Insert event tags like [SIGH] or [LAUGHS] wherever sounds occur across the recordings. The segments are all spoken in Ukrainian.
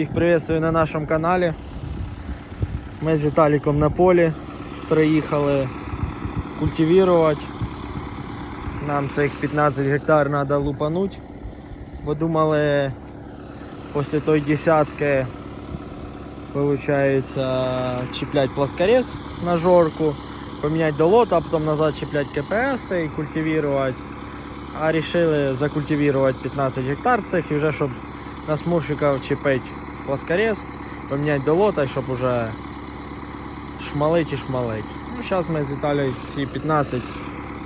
Всіх приветствую на нашому каналі. Ми з Віталіком на полі приїхали культивувати. Нам цих 15 гектар треба лупануть, бо думали після той десятки виходить чіплять плоскорез на жорку, поміняти до лота, а потім назад чіплять КПС і культивувати. А рішили закультивувати 15 гектар цих і вже щоб на смурфиков чіпить плоскорез, поміняти до лота, щоб уже шмалить і шмалить. Ну, зараз ми з Віталією ці 15,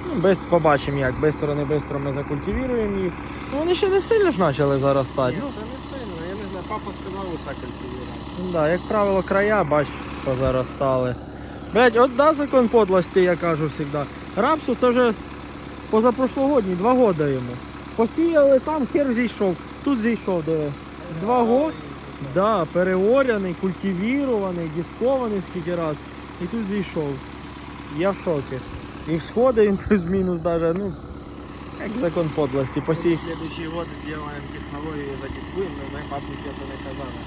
ну, без, побачимо як, бистро не бистро ми закультивуємо їх. Ну, вони ще не сильно ж почали заростати. Ну, не сильно, я не знаю, папа сказав усе культивувати. Ну, да, як правило, края, бач, позаростали. Блять, от да закон подлості, я кажу завжди. Рапсу це вже позапрошлогодній, два роки йому. Посіяли там, хер зійшов. Тут зійшов, диви. Два роки. Да, переоряний, культивірований, дискований скільки раз. І тут зійшов. Я в шокі. І всходи він плюс-мінус даже, ну, як закон подлості. Посій. Следующий год сделаем технологию задискуем, но ми папі ще то не казали.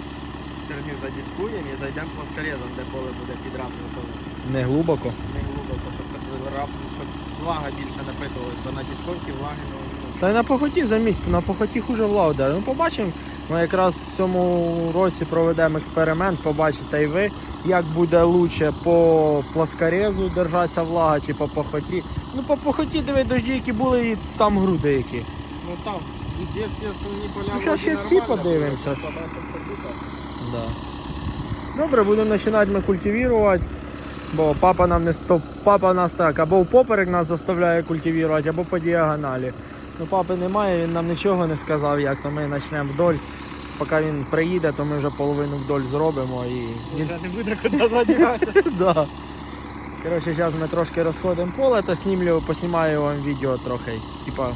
Стерню задискуємо і зайдемо плоскорезом, де поле буде підрапнуто. Не глибоко. Не глибоко, щоб рап, щоб влага більше напитувалась, бо на дисковці влаги ну, Та й на похоті заміть, на похоті хуже влада. Ну побачимо. Ми якраз в цьому році проведемо експеримент, побачите і ви, як буде лучше по плоскорезу держатися влага чи по похоті. Ну по похоті диви дожді, які були, і там груди які. ну там, везде всі основні поля. Ну, вроді ще ці подивимося. Да. Добре, будемо починати ми культивувати. Бо папа нам не стоп, папа нас так, або впоперек нас заставляє культивувати, або по діагоналі. Ну папи немає, він нам нічого не сказав, як то ми почнемо вдоль. Поки він приїде, то ми вже половину вдоль зробимо і. Він... Вже не буде куди задіватися. [LAUGHS] да. Коротше, зараз ми трошки розходимо поле, то снімлю, поснімаю вам відео трохи. Типа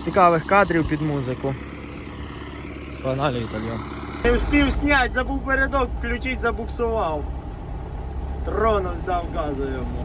цікавих кадрів під музику. Погнали, Італьян. Не встиг зняти, забув передок включити, забуксував. Тронув здав газу йому.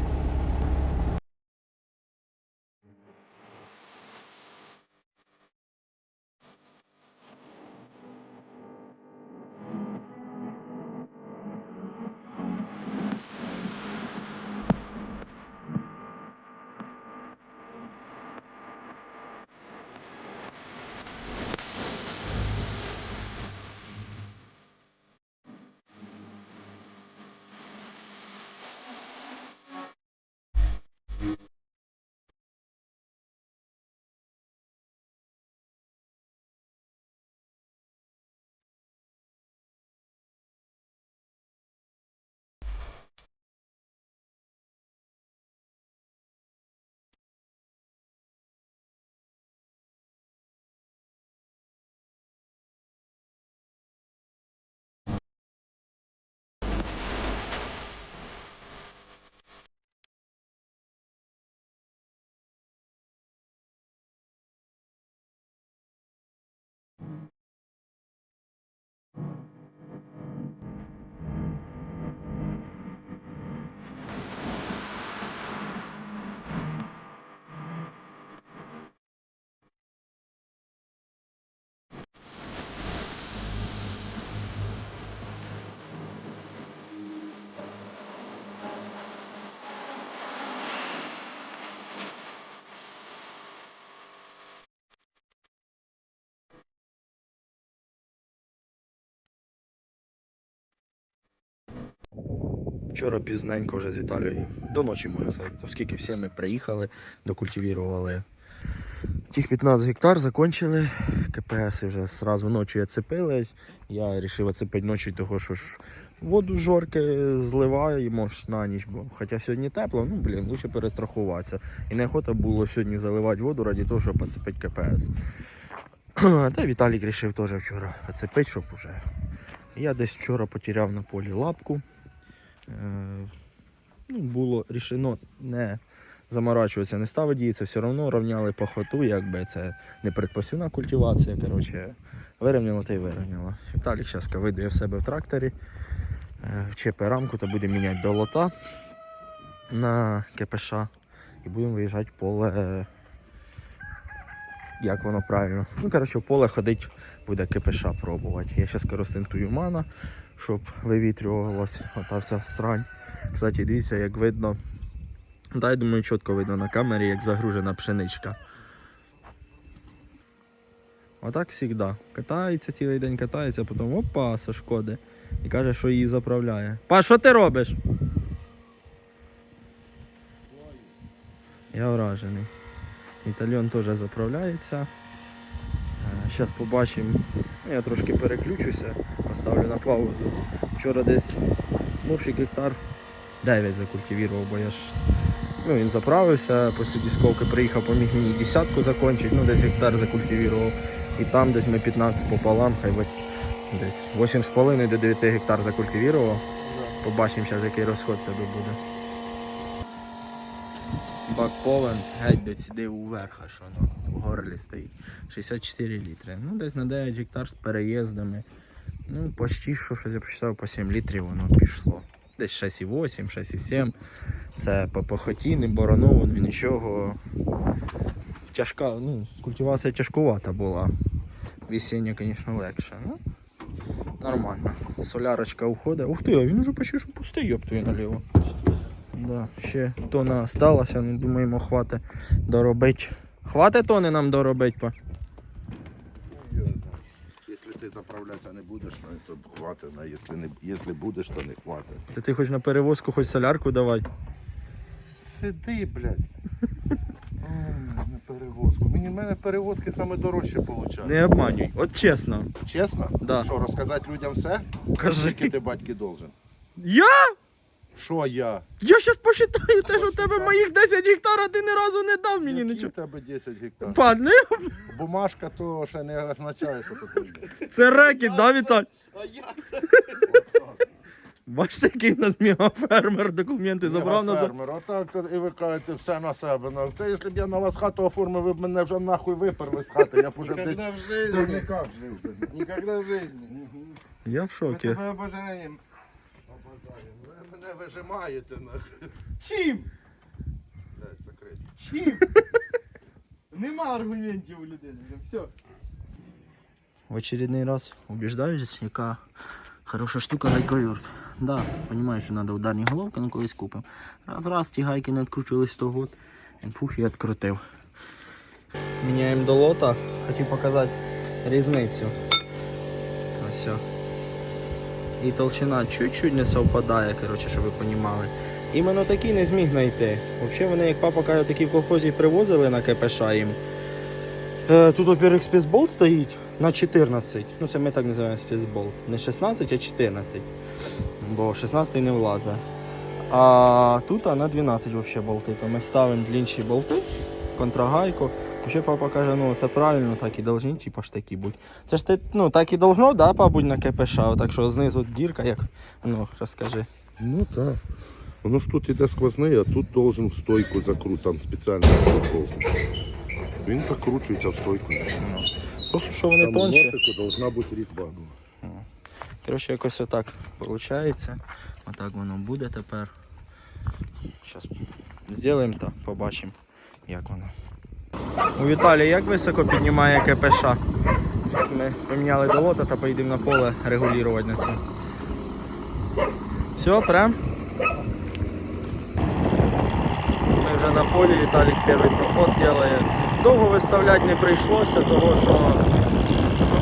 Вчора пізненько вже з Віталією. До ночі можна сказати, оскільки всі ми приїхали, докультивірували. Тих 15 гектар закончили. КПС вже одразу ночі оцепили. Я вирішив оцепити ночі, того що ж воду жорки зливаємо ж на ніч, бо хоча сьогодні тепло, ну блін, лучше перестрахуватися. І неохота було сьогодні заливати воду раді того, щоб оцепити КПС. Та Віталік вирішив теж вчора оцепити, щоб уже. Я десь вчора потеряв на полі лапку. Е, ну, було рішено не заморачуватися, не ставити це все одно рівняли по хоту, якби це не предпосівна культивація. Коротше, вирівняло та й вирівняло. Віталік зараз видає в себе в тракторі, е, вчепить рамку та буде міняти до лота на КПШ і будемо виїжджати поле як воно правильно. Ну, коротше, в поле ходить, буде КПШ пробувати. Я зараз коростентую мана, щоб вивітрювалась ота вся срань. Кстати, дивіться, як видно. Да, я думаю, чітко видно на камері, як загружена пшеничка. Отак завжди. Катається цілий день, катається, потім опа, со шкоди. І каже, що її заправляє. Па, що ти робиш? Я вражений. Італьон теж заправляється. Зараз побачимо. Ну, Я трошки переключуся, поставлю на паузу. Вчора десь смурфік гектар 9 закультивував, бо я ж ну, він заправився, після дисковки приїхав, поміг мені десятку закінчити, ну десь гектар закультивував. І там десь ми 15 пополам, хай ось десь 8,5 до 9 гектар закультивував. Побачимо зараз, який розход тебе буде. Бак повен, геть до сюди уверх, аж воно в горлі стоїть. 64 літри. Ну, десь на 9 гектар з переїздами. Ну, почти що щось я посчитав по 7 літрів воно пішло. Десь 6,8, 6,7. Це по похоті, не борону, нічого. Тяжка, ну, культивація тяжкувата була. Весіння, звісно, легше. Ну, нормально. Солярочка уходить. Ух ти, а він уже почти що пустий, йоптує наліво. Да, ще тона осталася, ну думаємо, хватить доробити. Хватить тони нам доробити, па? Если ты заправляться не будешь, ну, то хватит, а если, не, если будешь, то не хватит. Та ти хоч на перевозку, хоч солярку давай. Сиди, блядь. Ой, на перевозку. Мені в мене перевозки саме дорожче виходить. Не обманюй, от чесно. Чесно? Да. Що, розказати людям все? Кажи. Скільки ти батьки должен? Я? Що я? Я щас посчитаю те, що в тебе моїх 10 гектар, а ти ні разу не дав мені Які нічого. в тебе 10 гектар? Падне, Бумажка то ще не означає, що тут є. це рекет, да, Віталь? А я Бачите, який в нас мегафермер, документи забрав на фермер, отак то і ви кажете все на себе. Ну, Це якщо б я на вас хату оформив, ви б мене вже нахуй виперли з хати, я б уже десь Никогда в жизни. Никогда в жизни. Я в Мы шокі. тебя обожаем. Мене вижимаєте нахуй. Чим? Блядь, закрийся. Чим? Нема аргументів у людини. Все. В очередной раз убеждаюсь, яка хороша штука гайковерт. Да, понимаю, що треба ударні головки, ну колись купимо. Раз раз ті гайки не відкручувались 100 год, він пух і відкрутив. Міняємо до лота, хочу показати різницю. І толщина чуть-чуть не совпадає, коротше, щоб ви розуміли. Іменно такий не зміг знайти. Взагалі вони, як папа каже, такі в колхозі привозили на КПШ їм. Е, Тут, во-первых, спецболт стоїть на 14. Ну, це ми так називаємо спецболт. Не 16, а 14. Бо 16 не влазить. А тут а, на 12 вообще болти. То ми ставимо длінші болти, контрагайку. Ще папа каже, ну це правильно, так і должні, типа ж такі бути. Це ж ти, ну так і должно, да, пабуть на КПШ, так що знизу дірка, як. Ну, розкажи. Ну так. Воно ж тут іде сквозний, а тут должен в стойку закрути, там спеціальний прокол. Він закручується в стойку. Просто що вони Там тонші. носику должна бути різьба. Коротше, якось отак виходить. Отак воно буде тепер. Зараз зробимо та побачимо, як воно. У Віталія як високо піднімає КПШ? Ми поміняли до лота та поїдемо на поле регулювати на це. Все, прям. Ми вже на полі, Віталік перший проход робить. Довго виставляти не прийшлося, того що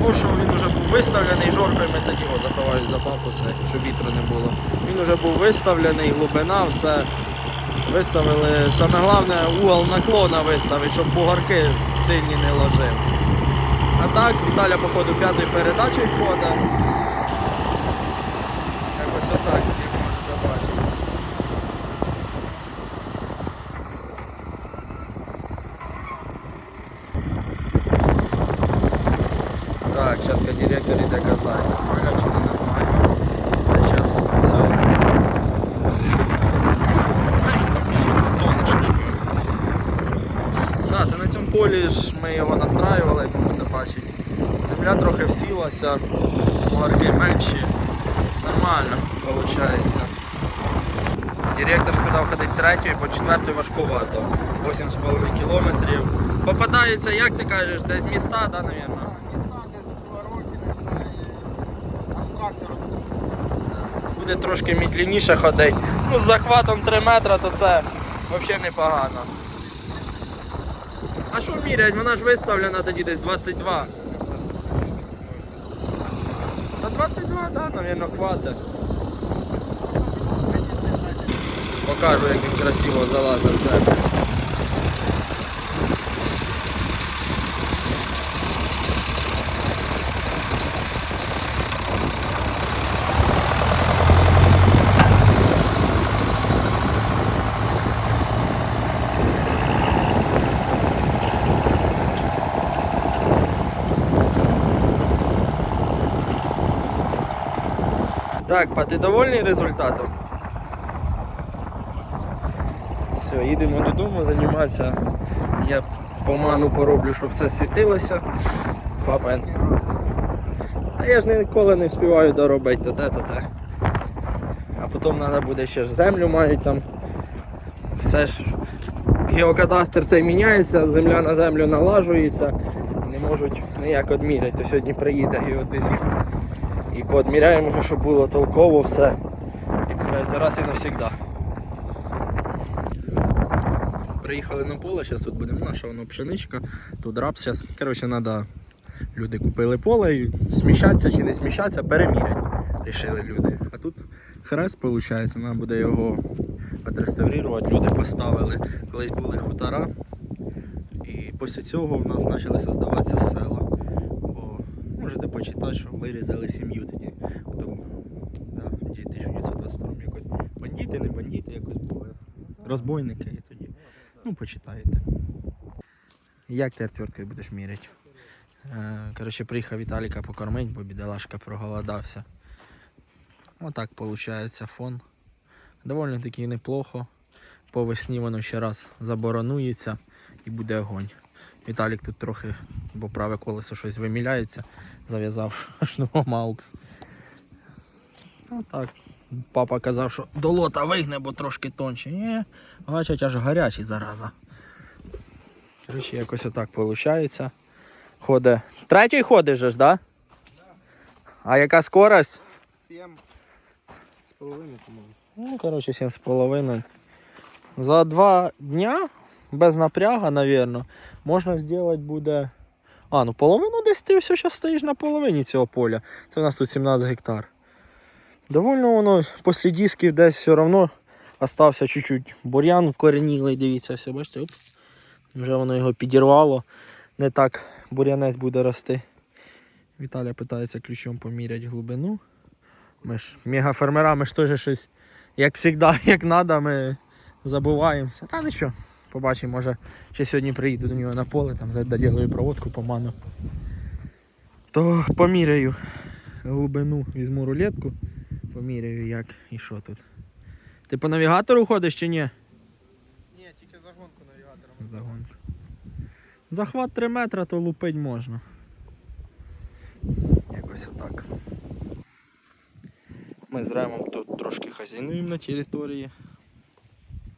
того, що він вже був виставлений жоркою, ми тоді його заховають за папу, щоб вітру не було. Він вже був виставлений, глибина, все. Виставили, саме головне, угол наклона виставити, щоб бугорки сильні не ложили. А так, Віталя, походу, п'ятої передачі ходить. Якось отак, як можете бачити. Так, сейчас директор іде казати, нормально чи не нормально. А зараз все. Да, це на цьому полі ж ми його настраювали, як можете бачити. Земля трохи всілася, горки менші. Нормально виходить. Директор сказав ходити третьою, по четвертої важкувато. 8,5 кілометрів. Попадається, як ти кажеш, десь міста, да, трактор. Буде трошки медленніше ходити. Ну, з захватом 3 метри, то це взагалі непогано. А що мірять? Вона ж виставлена тоді десь 22. 22, так, да, навірно, хватить. Покажу, як він красиво залазив Так, па, ти довольний результатом? Все, їдемо додому займатися. Я поману пороблю, щоб все світилося. Папа. Та я ж ніколи не встигаю доробити то те, то те. А потім треба буде ще ж землю мають там. Все ж геокадастр цей міняється, земля на землю налажується і не можуть ніяк відміряти. То сьогодні приїде геодезіст і поодміряємо, щоб було толково все. І така зараз і навсігда. Приїхали на поле, зараз тут будемо наша воно пшеничка, тут рапс. Зараз, коротше, треба. Люди купили поле і сміщатися чи не сміщатися, перемірять. Рішили люди. А тут хрест, виходить, нам буде його відреставрувати. Люди поставили. Колись були хутора. І після цього в нас почали создаватися села. Можете почитати, що вирізали сім'ю тоді. Да, в 1922 якось бандити, не бандити, якось були. Розбойники і тоді. Ну, почитаєте. Як ти отверткою будеш міряти? Е, Коротше, приїхав Віталіка покормить, бо бідолашка проголодався. Отак виходить фон. Доволі таки неплохо. По весні воно ще раз заборонується і буде огонь. Віталік тут трохи, бо праве колесо щось виміляється, зав'язав [LAUGHS] шнуром аукс. Ну так. Папа казав, що до лота вигне, бо трошки тонче. Ні, бачать, аж гарячий зараза. Коротше, якось отак виходить. Ходить. Третій ходиш же ж, да? А яка скорость? 7 з половиною, по-моєму. Ну, коротше, 7,5. За два дня, без напряга, напевно, можна зробити буде. А, ну половину десь ти все зараз стоїш на половині цього поля. Це в нас тут 17 гектар. Довольно воно після дисків десь все одно остався чуть-чуть бур'ян вкоренілий, дивіться, все, бачите, оп. Вже воно його підірвало. Не так бур'янець буде рости. Віталя питається ключом поміряти глибину. Ми ж мегафермера, ми ж теж щось, як завжди, як треба, ми забуваємося. Та нічого, побачимо, може ще сьогодні приїду до нього на поле, там заділаю проводку поману. То поміряю глибину, візьму рулетку, поміряю як і що тут. Ти по навігатору ходиш чи ні? Ні, тільки загонку навігатором. Загонка. Захват 3 метри, то лупить можна. Якось отак. Ми з Ремом тут трошки хазяйнуємо на території.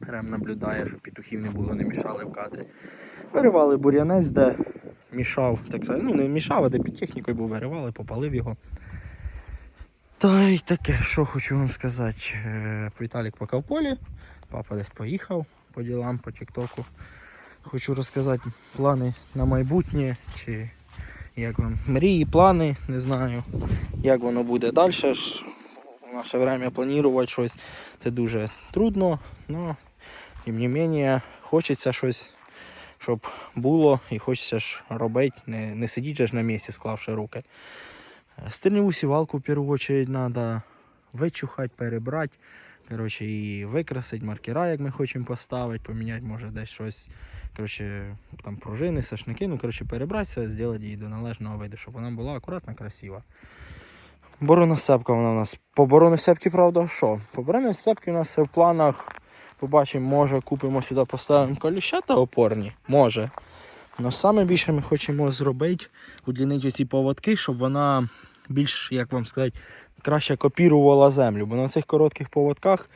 Рем наблюдає, щоб петухів не було, не мішали в кадрі. Виривали бур'янець, де мішав, так сказати, ну не мішав, а де під технікою був, виривали, попалив його. Та й таке, що хочу вам сказати. Е, Віталік поки в полі, папа десь поїхав по ділам, по тіктоку. Хочу розказати плани на майбутнє, чи як вам мрії, плани, не знаю, як воно буде далі. В наше время планувати щось це дуже трудно, але тим не менше хочеться щось, щоб було і хочеться ж робити, не, не сидіти ж на місці, склавши руки. Е, сівалку в першу чергу треба вичухати, перебрати. Коротше, і викрасити маркера, як ми хочемо поставити, поміняти, може десь щось. Коротше, там пружини, сашники, ну коротше, перебрати все, зробити її до належного виду, щоб вона була акуратна, красива. Бороносепка вона у нас. По бороносепці, правда, що? По бороносепці у нас в планах. Побачимо, може купимо сюди, поставимо коліща та опорні. Може. Але саме більше ми хочемо зробити, удлінити ці поводки, щоб вона більш, як вам сказати, краще копірувала землю. Бо на цих коротких поводках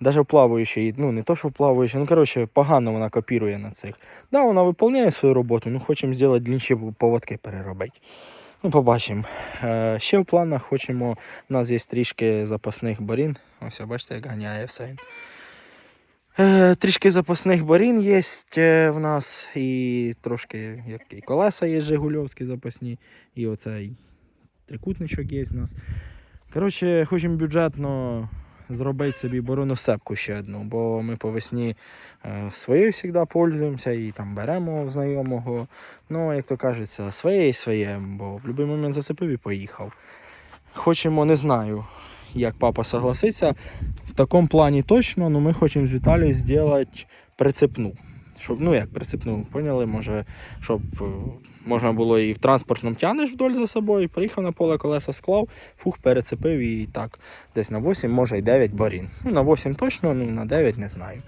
Навіть в плаваючій, ну не то, що в плаваючій, ну коротше, погано вона копірує на цих. Да, вона виконує свою роботу, ну хочемо зробити длінші поводки переробити. Ну, побачимо. Е, ще в планах хочемо. У нас є трішки запасних борін. Ось, бачите, як ганяє все. Е, трішки запасних борін є е, в нас. І трошки як і колеса є Жигульовські запасні. І оцей трикутничок є в нас. Коротше, хочемо бюджетно зробити собі борону сепку ще одну, бо ми по весні е, своєю завжди пользуємося і там беремо знайомого. Ну, як то кажеться, своє і своє, бо в будь-який момент зацепив і поїхав. Хочемо, не знаю, як папа согласиться. В такому плані точно, але ми хочемо з Віталією зробити прицепну. Щоб, ну як прицепну, поняли, може, щоб е, можна було і в транспортному тянеш вдоль за собою, приїхав на поле колеса склав, фух, перецепив і так. Десь на 8, може і 9 барін. Ну, на 8 точно, ну на 9 не знаю.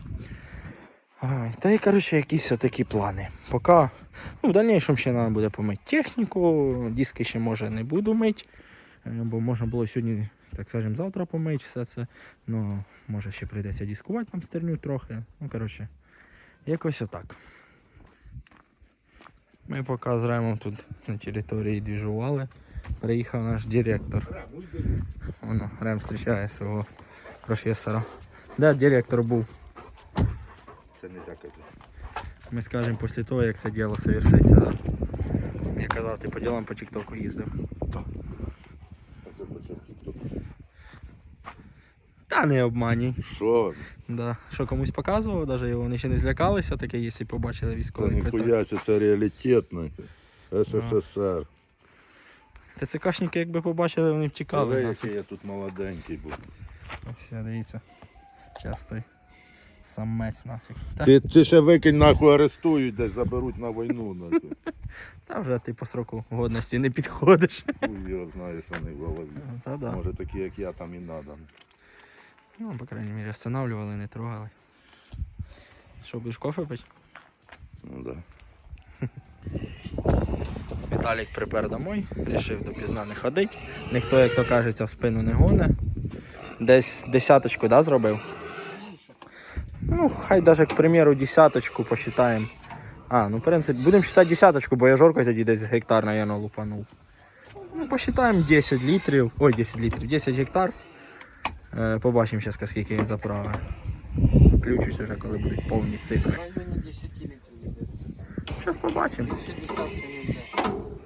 Ай, Та й коротше, якісь такі плани. Поки, ну, в дальнішому ще треба буде помити техніку, диски ще може не буду мити, е, бо можна було сьогодні, так скажемо, завтра помити все це. Ну, може ще прийдеться дискувати там стерню трохи. Ну, коротше, якось отак. Ми поки з Ремом тут на території двіжували. Приїхав наш директор. Воно, Рем зустрічає свого професора. Де директор був? Це не казати. Ми скажемо після того, як це діло завершиться. Я казав, ти по ділам по Тіктоку їздив. Та не обманюй. Що? Да. Що комусь показував, навіть вони ще не злякалися, таке, якщо побачили Та військовий квиток. ніхуя, це реалітетно. СССР. ТЦКшники, якби побачили, вони б тікали. Але який я тут молоденький був. Ось, дивіться. Часто самець нафіг. Ти, ти ще викинь нахуй арестують, десь заберуть на війну. Нахуй. та вже ти по сроку годності не підходиш. Хуй його знає, що не в голові. Та да. Може такі, як я, там і надо. Ну, по крайней мере, останавливали, не трогали. Що, будеш кофе пити? Ну да. [LAUGHS] Віталік припер домой, рішив допізна не ходить. Ніхто, як то кажеться, в спину не гоне. Десь десяточку да, зробив. Ну, хай даже, к примеру, десяточку посчитаємо. А, ну, в принципі, будемо считати десяточку, бо я жоркою тоді десь гектар, наверное, лупанув. Ну, посчитаємо 10 літрів. Ой, 10 літрів, 10 гектар. Е, побачимо зараз, скільки він заправить. Включусь вже, коли будуть повні цифри. В районі 10 літрів йде. Зараз побачимо.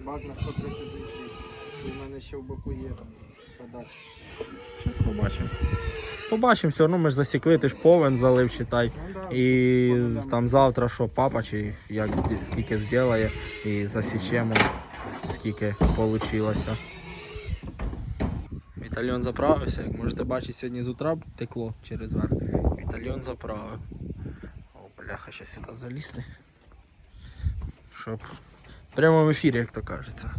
Бак на 130 літрів. В мене ще в боку є подача. Зараз побачимо. Побачимо, все одно ми ж засікли, ти ж повен залив, читай. Ну, І там завтра що папа чи як скільки зробить і засічемо, скільки вийшло. Вітальйон заправився, як можете бачити, сьогодні з утра текло через верх. Вітальйон заправив. О, бляха, ще сюди залізти. Щоб прямо в ефірі, як то кажеться.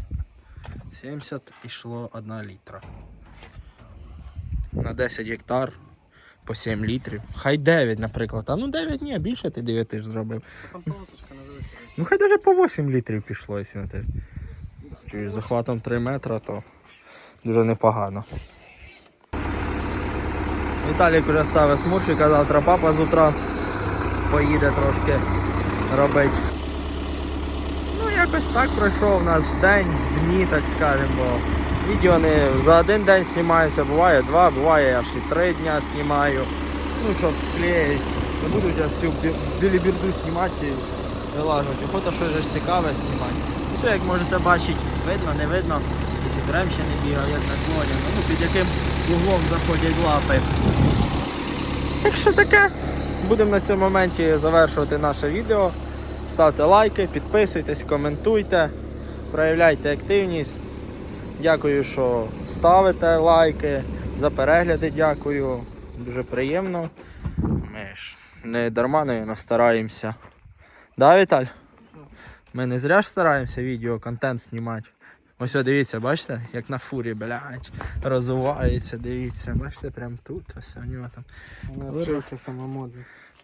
70 ішло 1 літра. На 10 гектар по 7 літрів. Хай 9, наприклад. А ну 9 ні, більше ти 9 ж зробив. Ну хай навіть по 8 літрів пішло, якщо на те. Чуєш, захватом 3 метри, то дуже непогано. Віталік вже ставить смурфіка, завтра папа з утра поїде трошки робити. Ну, якось так пройшов у нас день, дні, так скажемо, відео не за один день знімаються, буває два, буває аж і три дня знімаю. Ну, щоб склеїть. Не буду зараз всю бі- біліберду знімати і вилажувати. Охота щось цікаве знімати. Все, як можете бачити, видно, не видно. Якщо ще не бігав, як наклоняно. Ну, під яким углом заходять лапи. Так що таке. Будемо на цьому моменті завершувати наше відео. Ставте лайки, підписуйтесь, коментуйте, проявляйте активність. Дякую, що ставите лайки. За перегляди дякую. Дуже приємно. Ми ж не дарма, наверное, стараємося. Да, Віталь? Ми не зря ж стараємося відео, контент знімати. Ось о, дивіться, бачите, як на фурі, блядь, розвивається, дивіться, бачите, прям тут, ось у нього там. Вона Добре. вшивка.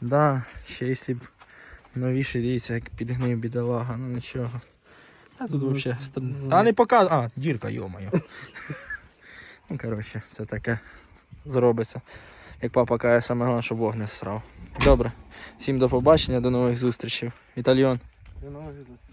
Да, ще якщо б новіше, дивіться, як підгнив бідолага, ну нічого. А тут Ну, взагалі. ну. А не показує. А, дірка, йомаю. [LAUGHS] ну, коротше, це таке зробиться. Як папа каже, саме головне, щоб вогне срав. Добре. Всім до побачення, до нових зустрічей. Віталіон. До нових зустрічей.